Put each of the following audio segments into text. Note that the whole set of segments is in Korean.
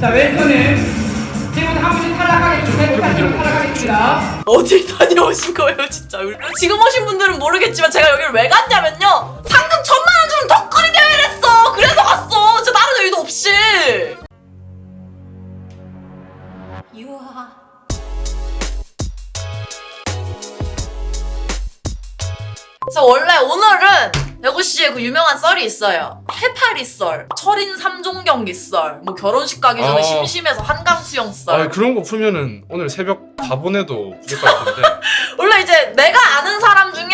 자, 왼손은 지금부터 한 분씩 탈락하겠습니다. 세 분씩 탈락하겠습니다. 어딜 다녀오신 거예요 진짜. 지금 오신 분들은 모르겠지만 제가 여기를 왜 갔냐면요. 상금 천만 원 주는 덕거리 대회를 했어. 그래서 갔어. 진짜 다른 의도 없이. 유하 그래서 원래 오늘은 대구시에 그 유명한 썰이 있어요. 해파리 썰, 철인 삼종 경기 썰, 뭐 결혼식 가기 전에 아. 심심해서 한강 수영 썰. 아 그런 거 풀면은 오늘 새벽 다 보내도 것 같은데 원래 이제 내가 아는 사람 중에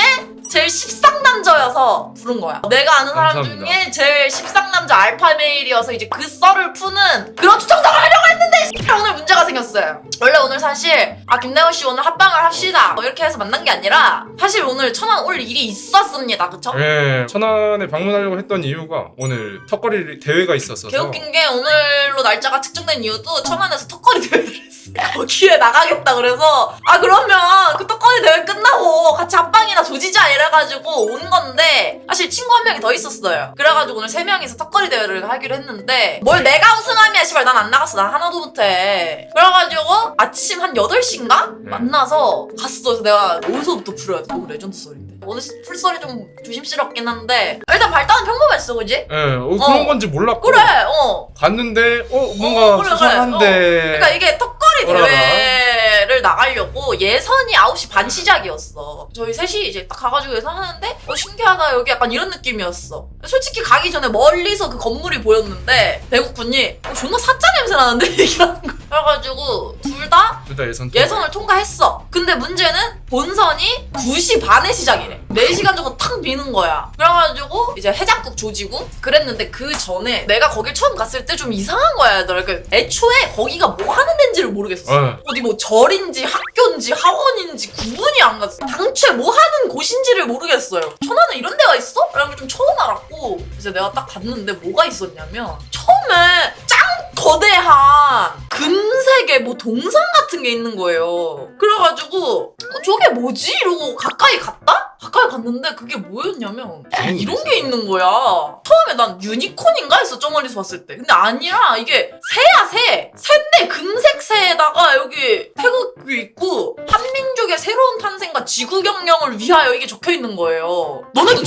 제일 십상남자여서 부른 거야. 내가 아는 사람 감사합니다. 중에 제일 십상남자 알파메일이어서 이제 그 썰을 푸는 그런 추천상을 하려고 했는데 씨, 오늘 문제가 생겼어요. 원래 오늘 사실 아 김나영 씨 오늘 합방을 합시다 뭐 이렇게 해서 만난 게 아니라 사실 오늘 천안 올 일이 있었습니다. 그쵸? 예 천안에 방문하려고 했던 이유가 오늘 턱걸이 대회가 있었어서 개웃긴 게 오늘로 날짜가 측정된 이유도 천안에서 턱걸이 대회를 했어. 거기에 나가겠다 그래서 아 그러면 그 턱걸이 대회 끝나 고 같이 합방이나 조지자 이래가지고 온 건데 사실 친구 한 명이 더 있었어요. 그래가지고 오늘 세 명이서 턱걸이 대회를 하기로 했는데 뭘 내가 우승함이야 씨발 난 안 나갔어 난 하나도 못해. 그래가지고 아침 한 8시인가? 네. 만나서 갔어. 그래서 내가 어디서부터 풀어야 돼? 너무 레전드 썰인데. 오늘 풀썰이 좀 조심스럽긴 한데 일단 발단은 평범했어 그지? 예 어, 그런 어. 건지 몰랐고 그래 어 갔는데 어 뭔가 어, 그래, 그래. 수상한데 그러니까 이게 턱걸이 뭐라나? 대회를 나가려고 예선이 9시 반 시작이었어. 저희 셋이 이제 딱 가가지고 예선하는데 어 신기하다 여기 약간 이런 느낌이었어. 솔직히 가기 전에 멀리서 그 건물이 보였는데 대국군이 어, 존나 사짜 냄새 나는데 얘기하는 거. 그래가지고 둘 다 둘 다 예선 예선을 통과했어. 근데 문제는 본선이 2시 반에 시작이래. 4시간 정도 탁 비는 거야. 그래가지고 이제 해장국 조지고 그랬는데 그 전에 내가 거길 처음 갔을 때 좀 이상한 거야. 그러니까 애초에 거기가 뭐 하는 데인지를 모르겠었어. 네. 어디 뭐 절인지 학교인지 학원인지 구분이 안 갔어. 당초에 뭐 하는 곳인지를 모르겠어요. 천안에 이런 데가 있어? 라는 걸 좀 처음 알았고 이제 내가 딱 갔는데 뭐가 있었냐면 처음에 짱 거대한 금색의 뭐 동상 같은 게 있는 거예요. 그래가지고 어, 저게 뭐지? 이러고 가까이 갔다? 가까이 갔는데 그게 뭐였냐면 이런 게 있는 거야. 처음에 난 유니콘인가 했어, 저 멀리서 봤을 때. 근데 아니라 이게 새야, 새. 새인데 금색 새에다가 여기 태극이 있고 한민족의 새로운 탄생과 지구 경영을 위하여 이게 적혀 있는 거예요. 너네도 보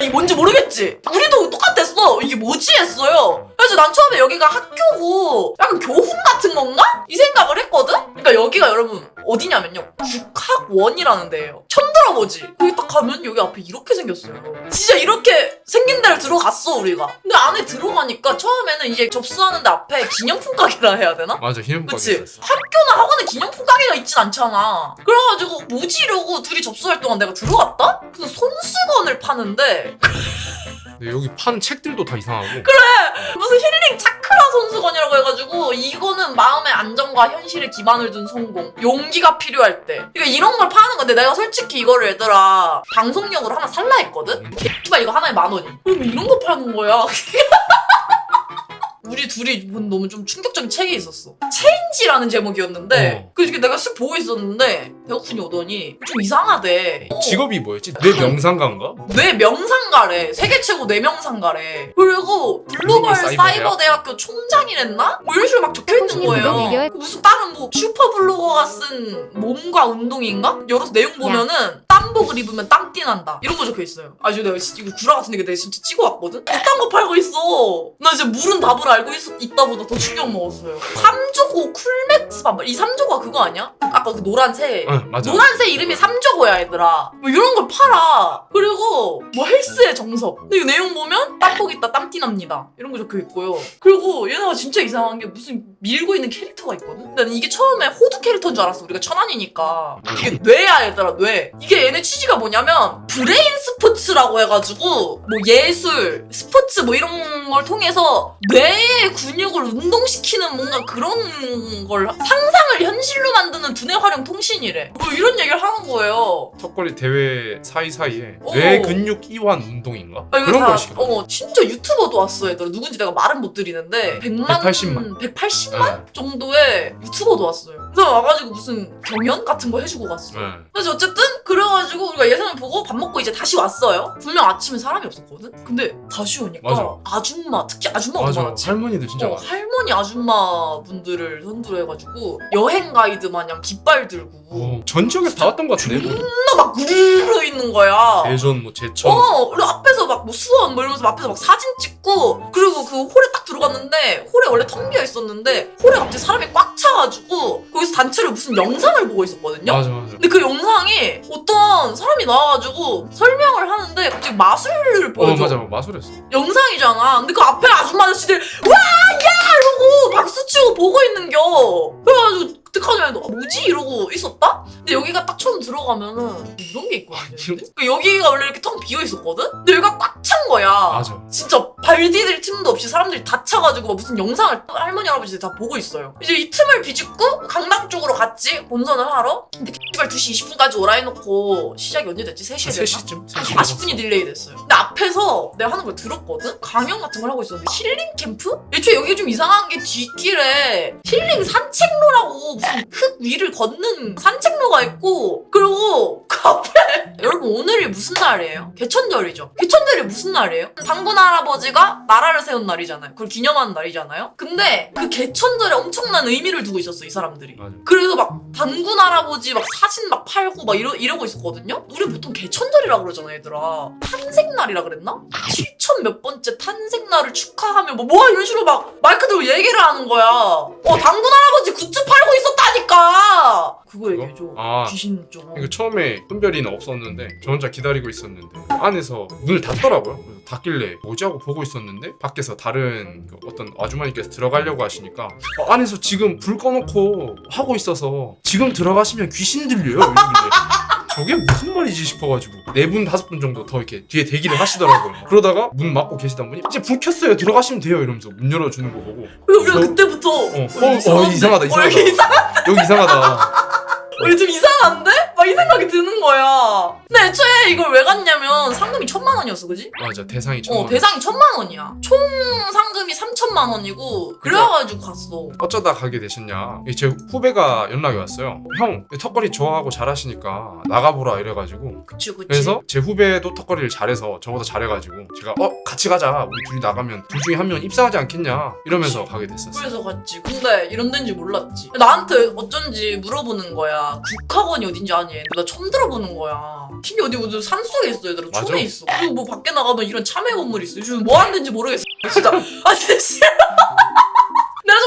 이게 뭔지 모르겠지? 우리도 똑같았어. 이게 뭐지 했어요. 그래서 난 처음에 여기가 학교고 약간 교훈 같은 건가? 이 생각을 했거든? 그러니까 여기가 여러분 어디냐면요. 국학원이라는 데예요. 처음 들어보지? 거기 딱 가면 여기 앞에 이렇게 생겼어요. 진짜 이렇게 생긴 데를 들어갔어 우리가. 근데 안에 들어가니까 처음에는 이제 접수하는데 앞에 기념품 가게라 해야 되나? 맞아 기념품 그치? 있었어 학교나 학원에 기념품 가게가 있진 않잖아. 그래가지고 뭐지 이러고 둘이 접수할 동안 내가 들어갔다? 그래서 손수건을 파는데 근데 여기 파는 책들도 다 이상하고 무슨 힐링 차크라 손수건이라고 해가지고 이거는 마음의 안정과 현실에 기반을 둔 성공 용기 가 필요할 때. 그러니까 이런 걸 파는 건데 내가 솔직히 이거를 얘들아 방송용으로 하나 살라 했거든? 개발 이거 하나에 만 원이. 그럼 이런 거 파는 거야 우리 둘이 본 너무 좀 충격적인 책이 있었어 체인지라는 제목이었는데 어. 그래서 이렇게 내가 쓱 보고 있었는데 배고픈이 오더니 좀 이상하대 어. 직업이 뭐였지? 내 명상가인가? 뇌 명상가래. 세계 최고 뇌 명상가래. 그리고 글로벌 사이버, 사이버 대학교 총장이랬나? 뭐 이런 식으로 막 적혀 있는 거예요. 무슨 다른 뭐 슈퍼 블로거가 쓴 몸과 운동인가? 열어서 내용 보면은 땀복을 입으면 땀띠 난다. 이런 거 적혀 있어요. 아, 저 내가 진짜 이거 구라 같은데 내가 진짜 찍어 왔거든? 이딴 거 팔고 있어. 나 이제 물은 답을 알고 있, 있다보다 더 충격 먹었어요. 삼조고 쿨맥스 반발. 이 삼조가 그거 아니야? 아까 그 노란 새. 응 맞아 노란색 이름이 삼조고야 얘들아 뭐 이런 걸 팔아 그리고 뭐 헬스의 정석 근데 이 내용 보면 땀복 있다 땀띠 납니다 이런 거 적혀 있고요 그리고 얘네가 진짜 이상한 게 무슨 밀고 있는 캐릭터가 있거든 근데 이게 처음에 호두 캐릭터인 줄 알았어 우리가 천안이니까 이게 뇌야 얘들아 뇌 이게 얘네 취지가 뭐냐면 브레인 스포츠라고 해가지고 뭐 예술 스포츠 뭐 이런 걸 통해서 뇌의 근육을 운동시키는 뭔가 그런 걸 상상을 현실로 만드는 두뇌 활용 통신이래 뭐 이런 얘기를 하는 거예요 턱걸이 대회 사이사이에 오. 뇌 근육 이완 운동인가? 아, 이거 그런 다, 걸 시키더라고 어, 진짜 유튜버도 왔어 얘들아 누군지 내가 말은 못 드리는데 100만 180만. 180만 네. 정도의 유튜버도 왔어요 그래서 와가지고 무슨 경연 같은 거 해주고 갔어 네. 그래서 어쨌든 그래가지고 우리가 예선을 보고 밥 먹고 이제 다시 왔어요. 분명 아침에 사람이 없었거든. 근데 다시 오니까 맞아. 아줌마 특히 아줌마가 더 맞아. 많았지 할머니들 진짜 어, 많아. 할머니 아줌마 분들을 선두로 해가지고 여행 가이드 마냥 깃발 들고 어, 전 지역에서 다 왔던 것 같은데. 뭐 존나 막 우르르 있는 거야 대전, 뭐 제천. 어, 그리고 앞에서 막 뭐 수원 뭐 이러면서 앞에서 막 사진 찍고 그리고 그 홀에 딱 들어갔는데 홀에 원래 텅 비어 있었는데 홀에 갑자기 사람이 꽉 차가지고 거기 서 단체로 무슨 영상을 보고 있었거든요. 맞아 맞아. 근데 그 영상이 어떤 사람이 나와가지고 설명을 하는데 갑자기 마술을 어 보여줘. 맞아 마술했어. 영상이잖아. 근데 그 앞에 아줌마 아저씨들 와 야 이러고 박수 치고 보고 있는 겨. 아, 뭐지 이러고 있었다. 근데 여기가 딱 처음 들어가면은 이런 게 있거든요. 그 여기가 원래 이렇게 텅 비어 있었거든. 근데 여기가 꽉 찬 거야. 맞아. 진짜 발 디딜 틈도 없이 사람들이 다 차가지고 막 무슨 영상을 할머니 할아버지들 다 보고 있어요. 이제 이 틈을 비집고 강남 쪽으로 갔지 본선을 하러. 근데 씨발 2시 20분까지 오라 해놓고 시작이 언제 됐지? 3시에 됐나? 3시쯤? 한 40분이 딜레이 됐어요. 근데 앞에서 내가 하는 걸 들었거든? 강연 같은 걸 하고 있었는데 힐링 캠프? 애초에 여기 좀 이상한 게 뒷길에 힐링 산책로라고 무슨 흙 위를 걷는 산책로가 있고 그리고 오늘이 무슨 날이에요? 개천절이죠. 개천절이 무슨 날이에요? 당군 할아버지가 나라를 세운 날이잖아요. 그걸 기념하는 날이잖아요. 근데 그 개천절에 엄청난 의미를 두고 있었어 이 사람들이. 맞아. 그래서 막 당군 할아버지 막 사진 막 팔고 막 이러, 이러고 있었거든요? 우리 보통 개천절이라 그러잖아 얘들아 탄생날이라 그랬나? 7천 몇 번째 탄생날을 축하하며 뭐 뭐야 이런 식으로 막 마이크 들고 얘기를 하는 거야 어 당군 할아버지 굿즈 팔고 있었다니까 그거 얘기해줘 아. 귀신 좀 이거 처음에 은별이는 없었는데 저 혼자 기다리고 있었는데 안에서 문을 닫더라고요. 그래서 닫길래 뭐지 하고 보고 있었는데 밖에서 다른 그 어떤 아주머니께서 들어가려고 하시니까 어, 안에서 지금 불 꺼놓고 하고 있어서 지금 들어가시면 귀신 들려요. 이러길래 저게 무슨 말이지 싶어가지고 네 분 다섯 분 정도 더 이렇게 뒤에 대기를 하시더라고요. 그러다가 문 막고 계시던 분이 이제 불 켰어요. 들어가시면 돼요. 이러면서 문 열어주는 거 보고 왜 우리가 저- 그때부터 어, 어, 어, 이상하다, 어, 이상하다. 이상 여기 이상하다. 어, 좀 이상한데? 막 이 생각이 드는 거야 근데 애초에 이걸 왜 갔냐면 이 천만 원이었어 그지? 맞아 대상이 천만 어 원. 대상이 천만 원이야 총 상금이 삼천만 원이고 그래가지고 갔어 어쩌다 가게 되셨냐? 이제 후배가 연락이 왔어요. 형, 턱걸이 좋아하고 잘하시니까 나가보라 이래가지고. 그치 그치 그래서 제 후배도 턱걸이를 잘해서 저보다 잘해가지고 제가 어 같이 가자. 우리 둘이 나가면 둘 중에 한 명 입사하지 않겠냐? 이러면서 가게 됐었어. 그래서 갔지 근데 이런 데인지 몰랐지 나한테 어쩐지 물어보는 거야 국학원이 어딘지 아니? 나 처음 들어보는 거야 킹이 어디 어디 산속에 있어 얘들아 맞아. 촌에 있어. 그리고 뭐 밖에 나가면 이런 참외 건물이 있어. 요즘 뭐 하는 데인지 모르겠어. 진짜. 아 진짜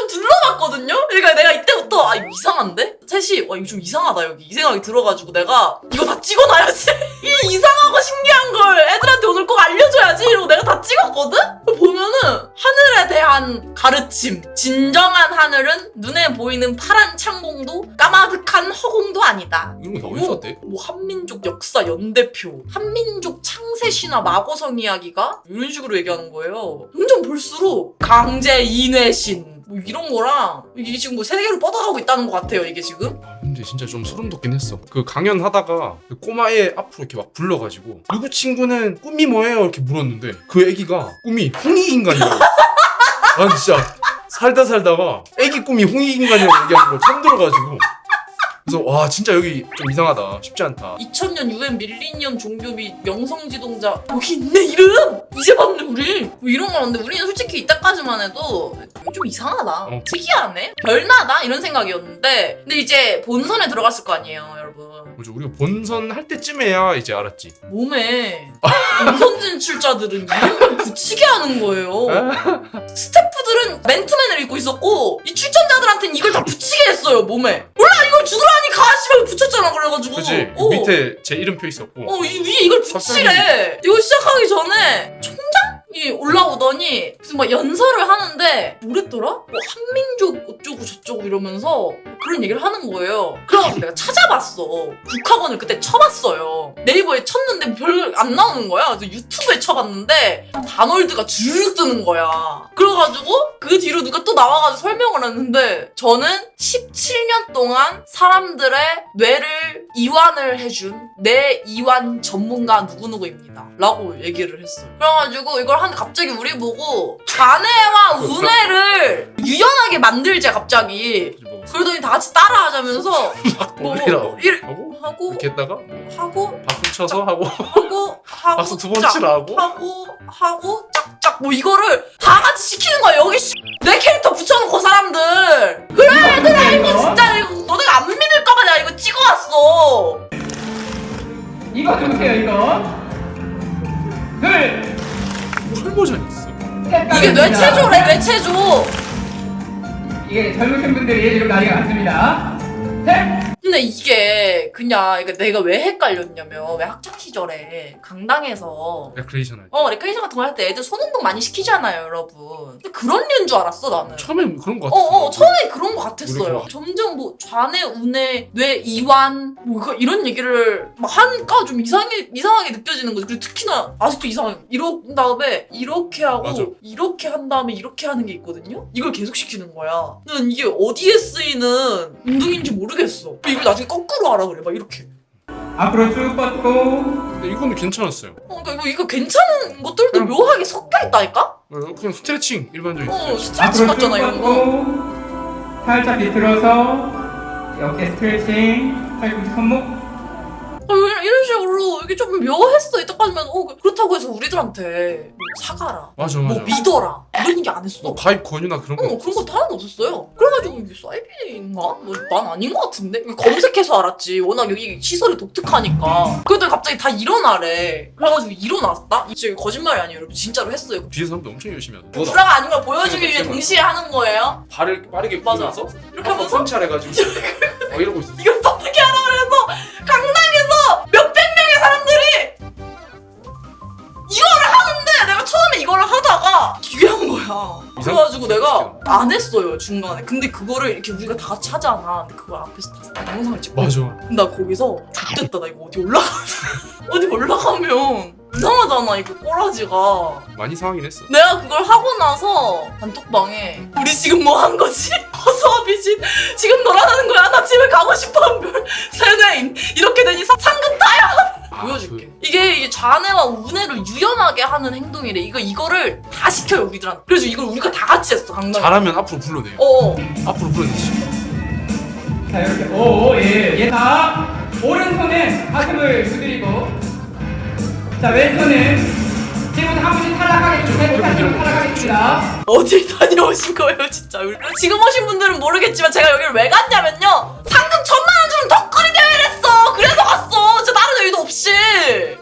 둘러봤거든요? 그러니까 내가 이때부터 아 이거 이상한데? 셋이 와 이거 좀 이상하다 여기 이 생각이 들어가지고 내가 이거 다 찍어놔야지 이 이상하고 신기한 걸 애들한테 오늘 꼭 알려줘야지 이러고 내가 다 찍었거든? 보면은 하늘에 대한 가르침 진정한 하늘은 눈에 보이는 파란 창공도 까마득한 허공도 아니다 이런 거 다 어디서 왔대? 뭐 한민족 역사 연대표, 한민족 창세 신화 마고성 이야기가 이런 식으로 얘기하는 거예요. 점점 볼수록 강제 인외신 뭐 이런 거랑 이게 지금 뭐 세계로 뻗어가고 있다는 것 같아요. 이게 지금. 아, 근데 진짜 좀 소름 돋긴 했어. 그 강연 하다가 그 꼬마애 앞으로 이렇게 막 불러가지고 누구 친구는 꿈이 뭐예요? 이렇게 물었는데 그 애기가 꿈이 홍익 인간이라고. 난 진짜 살다 살다가 애기 꿈이 홍익 인간이라고 얘기하는 걸 처음 들어가지고. 그래서 와 진짜 여기 좀 이상하다. 쉽지 않다. 2000년 UN 밀리니엄 종교 및 명성지동자 여기 있네 이름 이제 봤네 우리 뭐 이런 거는데 우리는 솔직히 이때까지만 해도 좀 이상하다 어. 특이하네 별나다 이런 생각이었는데 근데 이제 본선에 들어갔을 거 아니에요 여러분 뭐죠? 우리가 본선 할 때쯤에야 이제 알았지. 몸에 본선 진출자들은 이름을 붙이게 하는 거예요. 스태프들은 맨투맨을 입고 있었고 이 출전자들한테는 이걸 다 붙이게 했어요 몸에. 몰라 이걸 주더라 니 가시면 붙였잖아 그래가지고. 그지? 어. 밑에 제 이름표 있었고. 어, 이 위에 이걸 붙이래. 이거 시작하기 전에 총장 이 올라오더니 무슨 막 연설을 하는데 뭐랬더라? 뭐 한민족 어쩌고 저쩌고 이러면서 그런 얘기를 하는 거예요. 그래가지고 내가 찾아봤어. 국학원을 그때 쳐봤어요. 네이버에 쳤는데 별 안 나오는 거야. 그래서 유튜브에 쳐봤는데 다널드가 쭉 뜨는 거야. 그래가지고 그 뒤로 누가 또 나와가지고 설명을 했는데 저는 17년 동안 사람들의 뇌를 이완을 해준 뇌 이완 전문가 누구누구입니다. 라고 얘기를 했어요. 그래가지고 이걸 한 갑자기 우리 보고 좌뇌와 우뇌를 유연하게 만들자 갑자기. 뭐. 그러더니 다들 같이 따라하자면서 뭐 올리라고. 이래- 하고? 하고 이렇게 했다가? 하고 박수 쳐서 하고. 하고 하고 박수 두 번 짝 치라 하고. 하고 하고 짝짝. 뭐 이거를 다 같이 시키는 거야 여기 씨, 내 캐릭터 붙여놓고 사람들. 그래 얘들아 이거 진짜 이거 너네가 안 믿을까봐 내가 이거 찍어왔어. 이거 누구세요 이거? 둘 철버전이 있어. 셋 이게 가겠습니다. 뇌체조래? 뇌체조 이게 젊으신 분들이 지금 난리가 났습니다. 셋 근데 이게 그냥 이게 내가 왜 헷갈렸냐면 왜 학창 시절에 강당에서 레크레이션 할 때. 어 레크레이션 같은 거 할 때 애들 손 운동 많이 시키잖아요 여러분 근데 그런 류인 줄 알았어 나는 처음엔 그런 거 어, 같았어 어, 처음에 그런 거 같았어요. 점점 뭐 좌뇌, 우뇌, 뇌 이완 뭐 이거- 이런 얘기를 막 하니까 좀 이상해 이상하게 느껴지는 거지. 그리고 특히나 아직도 이상해. 이런 다음에 이렇게 하고 맞아. 이렇게 한 다음에 이렇게 하는 게 있거든요. 이걸 계속 시키는 거야. 난 이게 어디에 쓰이는 운동인지 모르겠어. 이걸 나중에 거꾸로 하라 그래. 막 이렇게. 앞으로 쭉 뻗고 근데 이거는 괜찮았어요 어, 그러니까 이거, 이거 괜찮은 것들도 음. 묘하게 섞여 있다니까? 어, 그냥 스트레칭 일반적인 어, 스트레칭 스트레칭 앞으로 쭉 같잖아 이런 거. 뻗고 살짝 비틀어서 어깨 스트레칭 팔꿈치 손목 아, 이런, 이런 식으로 이게 좀 묘했어. 이때까지만 어, 그렇다고 해서 우리들한테 뭐 사가라, 맞아 맞아 뭐 믿어라 이런 얘기 안 했어. 뭐 가입 권유나 그런 거 어, 그런 거다 하나도 없었어요. 그래가지고 이게 사이비인가? 뭐, 난 아닌 것 같은데? 이거 검색해서 알았지. 워낙 여기 시설이 독특하니까. 그랬더니 갑자기 다 일어나래. 그래가지고 일어났다? 이게 거짓말이 아니에요, 여러분. 진짜로 했어요. 뒤에서 사람들 엄청 열심히 하더라 불화가 아닌 걸 보여주기 위해 동시에 하는 거예요. 발을 빠르게 맞아. 굴려서 이렇게 하면서 성찰해가지고 어, 이러고 있었어 이걸 빠 거야. 그래가지고 내가 안 했어요 중간에. 근데 그거를 이렇게 우리가 다 같이 하잖아. 근데 그걸 앞에서 다 영상을 찍고. 맞아 나 거기서 X됐다 나 이거 어디 올라가 어디 올라가면 이상하잖아 이거 꼬라지가. 많이 상하긴 했어 내가 그걸 하고 나서 단톡방에 우리 지금 뭐 한 거지? 허수아 비진 지금 놀아나는 거야 나 집에 가고 싶어 한별 세뇌임 이렇게 되니 사- 이게 이게 좌뇌와 우뇌를 유연하게 하는 행동이래. 이거 이거를 다 시켜 여기들한테 그래서 이걸 우리가 다 같이 했어 강남. 잘하면 앞으로 불러내요. 어어. 앞으로 불러내지 자 이렇게. 오예 예 자 오른손은 가슴을 두드리고. 자 왼손은 지금부터 한 분씩 탈락하겠습니다. 세 분씩 탈락하겠습니다. 어딜 다녀오신 거예요 진짜. 지금 오신 분들은 모르겠지만 제가 여기를 왜 갔냐면요. 상금 천만 원 했어 그래서 갔어. 진짜 다른 여유도 없이.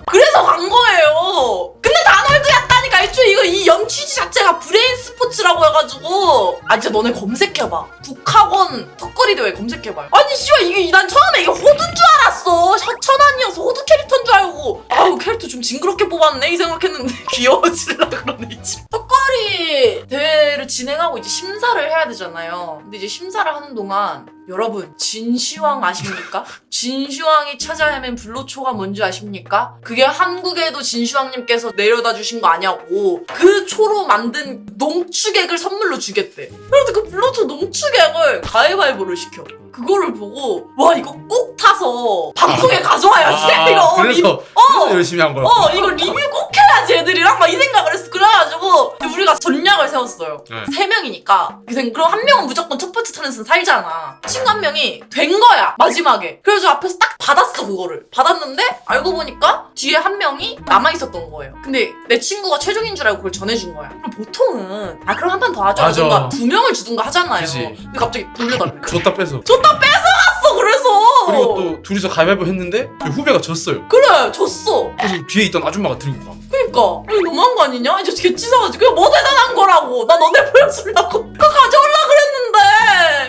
그래서 간 거예요. 근데 다널드였다니까 애초에 이거 이 연취지 자체가 브레인 스포츠라고 해가지고. 아 진짜 너네 검색해봐. 국학원 덕거리 대회 검색해봐요? 아니 씨발 이게 난 처음에 이게 호두인 줄 알았어. 천- 천안이어서 호두 캐릭터인 줄 알고. 아우 캐릭터 좀 징그럽게 뽑았네 이 생각했는데. 귀여워질라 그러네 이 집. 턱걸이 대회를 진행하고 이제 심사를 해야 되잖아요. 근데 이제 심사를 하는 동안 여러분 진시황 아십니까? 진시황이 찾아 헤맨 불로초가 뭔지 아십니까? 그게 한국에도 진시황님께서 내려다 주신 거 아냐고 그 초로 만든 농축액을 선물로 주겠대. 그래서 그 불로초 농축액을 가위바위보를 시켜. 그거를 보고 와 이거 꼭 타서 방송에 가져와야지 이거 리- 그래서 어! 그래서 열심히 한 거야 어 이거 리뷰 꼭 해야지 애들이랑 막 이 생각을 했어 그래가지고 우리가 전략을 세웠어요 네. 세 명이니까 그래서 그럼 한 명은 무조건 첫 번째 턴에서 살잖아 친구 한 명이 된 거야 마지막에. 그래서 앞에서 딱 받았어 그거를. 받았는데 알고 보니까 뒤에 한 명이 남아 있었던 거예요. 근데 내 친구가 최종인 줄 알고 그걸 전해준 거야. 그럼 보통은 아 그럼 한 판 더 하자. 맞아. 하든가 두 명을 주든가 하잖아요. 그치. 근데 갑자기 돌려달래. 줬다 뺏어. 줬어 그래서. 그리고 또 둘이서 가위바위보 했는데 그 후배가 졌어요. 그래 줬어. 그래서 뒤에 있던 아줌마가 들고 가. 그니까. 이거 너무한 거 아니냐? 이제 개치 사가지고. 그냥 뭐 대단한 거라고. 나 너네 보여주려고. 그거 가져올라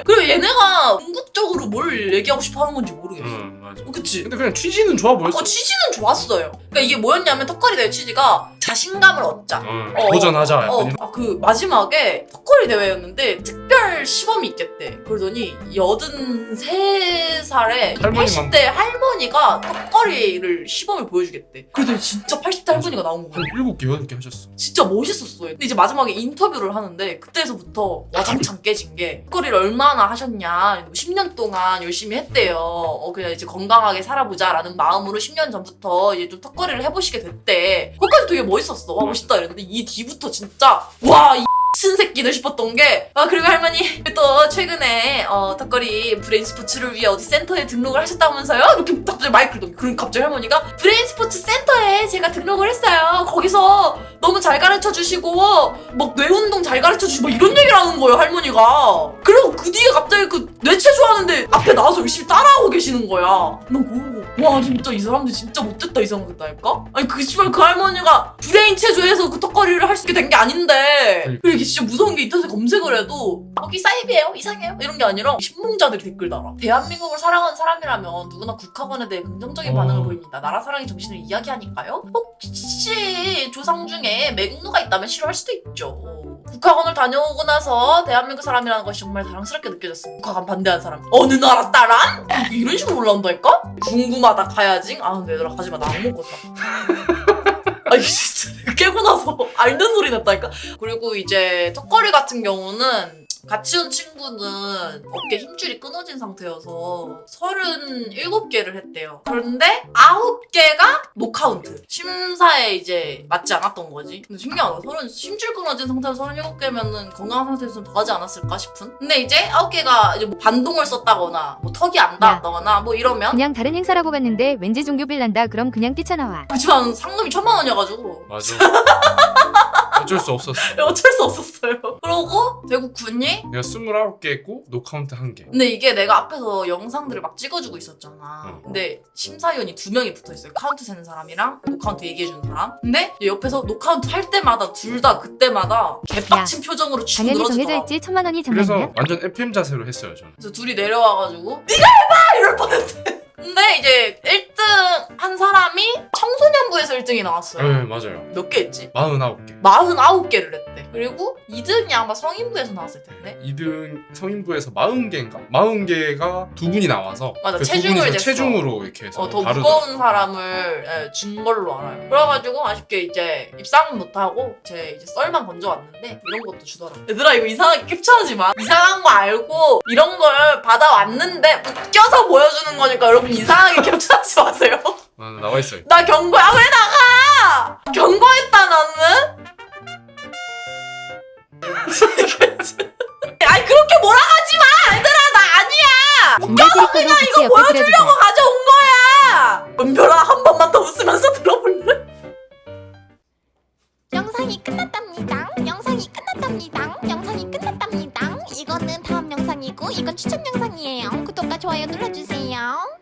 그리고 얘네가 궁극적으로 뭘 얘기하고 싶어 하는 건지 모르겠어. 응 맞아 어, 그치? 근데 그냥 취지는 좋아 보였어 어 취지는 좋았어요 그러니까 이게 뭐였냐면 턱걸이 대회 취지가 자신감을 얻자 어, 어, 도전하자 약간 어, 이런 아, 그 마지막에 턱걸이 대회였는데 특별 시범이 있겠대. 그러더니 83살에 할머니만- 80대 할머니가 턱걸이를 시범을 보여주겠대. 그러더니 진짜 80대 할머니가 나온 거야. 한 일곱 개 여덟 개 하셨어 진짜 멋있었어요. 근데 이제 마지막에 인터뷰를 하는데 그때서부터 와장창 깨진 게 턱걸이를 얼마나 하셨냐. 10년 동안 열심히 했대요. 어, 그냥 이제 건강하게 살아보자라는 마음으로 10년 전부터 이제 좀 턱걸이를 해보시게 됐대. 그것까지 되게 멋있었어. 와 멋있다 이랬는데 이 뒤부터 진짜 와이 친 새끼들 싶었던 게, 아, 그리고 할머니, 또 최근에, 어, 턱걸이 브레인 스포츠를 위해 어디 센터에 등록을 하셨다면서요? 이렇게 갑자기 마이크를 넘겨. 그럼 갑자기 할머니가, 브레인 스포츠 센터에 제가 등록을 했어요. 거기서 너무 잘 가르쳐 주시고, 막 뇌 운동 잘 가르쳐 주시고, 막 이런 얘기를 하는 거예요, 할머니가. 그리고 그 뒤에 갑자기 그 뇌체조 하는데 앞에 나와서 열심히 따라하고 계시는 거야. 난 그거 와, 진짜 이 사람들 진짜 못됐다, 이 생각했다니까? 아니, 그, 씨발, 그 할머니가 브레인 체조해서 그 턱걸이를 할 수 있게 된 게 아닌데, 그리고 이게 진짜 무서운 게 인터넷에 검색을 해도, 거기 사이비예요? 이상해요? 이런 게 아니라, 신봉자들이 댓글 달아. 대한민국을 사랑하는 사람이라면 누구나 국학원에 대해 긍정적인 어. 반응을 보입니다. 나라 사랑의 정신을 이야기하니까요? 혹시 조상 중에 매국노가 있다면 싫어할 수도 있죠. 국학원을 다녀오고 나서 대한민국 사람이라는 것이 정말 자랑스럽게 느껴졌어요. 국학원 반대하는 사람. 어느 나라 사람? 이런 식으로 올라온다니까? 궁금하다 가야지. 아 근데 얘들아 가지마 나 안 먹었다. 아니 진짜 깨고 나서 앓는 소리 났다니까? 그리고 이제 턱걸이 같은 경우는 같이 온 친구는 어깨 힘줄이 끊어진 상태여서 37개를 했대요. 그런데 9개가 노카운트. 심사에 이제 맞지 않았던 거지. 근데 신기하다. 30, 힘줄 끊어진 상태에서 37개면은 건강한 상태에서 더 하지 않았을까 싶은? 근데 이제 9개가 이제 뭐 반동을 썼다거나 뭐 턱이 안 닿았다거나 뭐 이러면 그냥 다른 행사라고 봤는데 왠지 종교 빌란다 그럼 그냥 뛰쳐나와 하지만 상금이 천만 원이어가지고 맞아. 어쩔 수 없었어. 어쩔 수 없었어요. 그러고 대구 군이 내가 29개 했고 노카운트 1개. 근데 이게 내가 앞에서 영상들을 막 찍어주고 있었잖아. 응. 근데 심사위원이 두 명이 붙어 있어요. 카운트 세는 사람이랑 노카운트 얘기해 주는 사람. 근데 이제 옆에서 노카운트 할 때마다 둘 다 그때마다 개빡친 표정으로 축 당연히 정해져 늘어지더라. 있지 천만 원이 그래서 장난이야? 완전 FM 자세로 했어요 저는. 그래서 둘이 내려와가지고 네가 해봐 이럴 뻔했대. 근데 이제 1등 한 사람이 청소년부에서 1등이 나왔어요. 네 맞아요. 몇 개 했지? 49개. 49개를 했대. 그리고 2등이 아마 성인부에서 나왔을 텐데. 2등 성인부에서 40개인가? 40개가 두 분이 나와서 맞아, 그두 체중을 분이서 쟀어. 체중으로 이렇게 해서 어, 더 다루더라고요. 무거운 사람을 예, 준 걸로 알아요. 그래가지고 아쉽게 이제 입상은 못하고 제 이제 썰만 건져왔는데 이런 것도 주더라. 얘들아 이거 이상하게 캡처하지 마. 이상한 거 알고 이런 걸 받아왔는데 웃겨서 보여주는 거니까 여러 분 이상하게 캡처하지 마세요. 아, 나와 있어요. 나 경고야 왜 나가? 경고했다 나는. 아니 그렇게 몰아가지 마 얘들아 나 아니야. 같이 옆에 그려주자 뭐 가져온 거야. 은별아 한 번만 더 웃으면서 들어볼래? 영상이 끝났답니다. 영상이 끝났답니다. 영상이 끝났답니다. 이거는 다음 영상이고 이건 추천 영상이에요. 구독과 좋아요 눌러주세요.